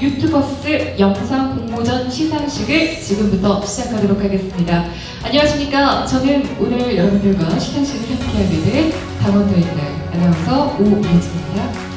유튜버스 영상 공모전 시상식을 지금부터 시작하도록 하겠습니다. 안녕하십니까. 저는 오늘 여러분들과 시상식을 함께하게 될 강원도의 딸 아나운서 오예진입니다.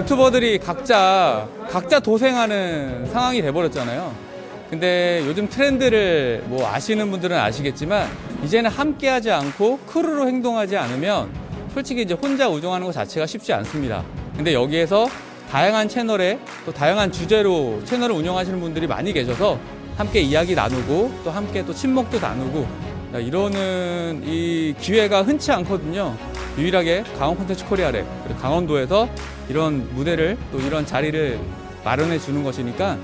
유튜버들이 각자 각자 도생하는 상황이 돼버렸잖아요. 근데 요즘 트렌드를 뭐 아시는 분들은 아시겠지만 이제는 함께하지 않고 크루로 행동하지 않으면 솔직히 이제 혼자 우정하는 것 자체가 쉽지 않습니다. 근데 여기에서 다양한 채널에 또 다양한 주제로 채널을 운영하시는 분들이 많이 계셔서 함께 이야기 나누고 또 함께 또 친목도 나누고 이러는 이 기회가 흔치 않거든요. 유일하게 강원 콘텐츠 코리아랩 그리고 강원도에서 이런 무대를 또 이런 자리를 마련해 주는 것이니까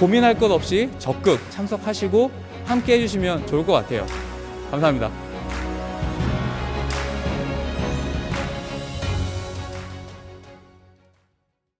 고민할 것 없이 적극 참석하시고 함께 해주시면 좋을 것 같아요. 감사합니다.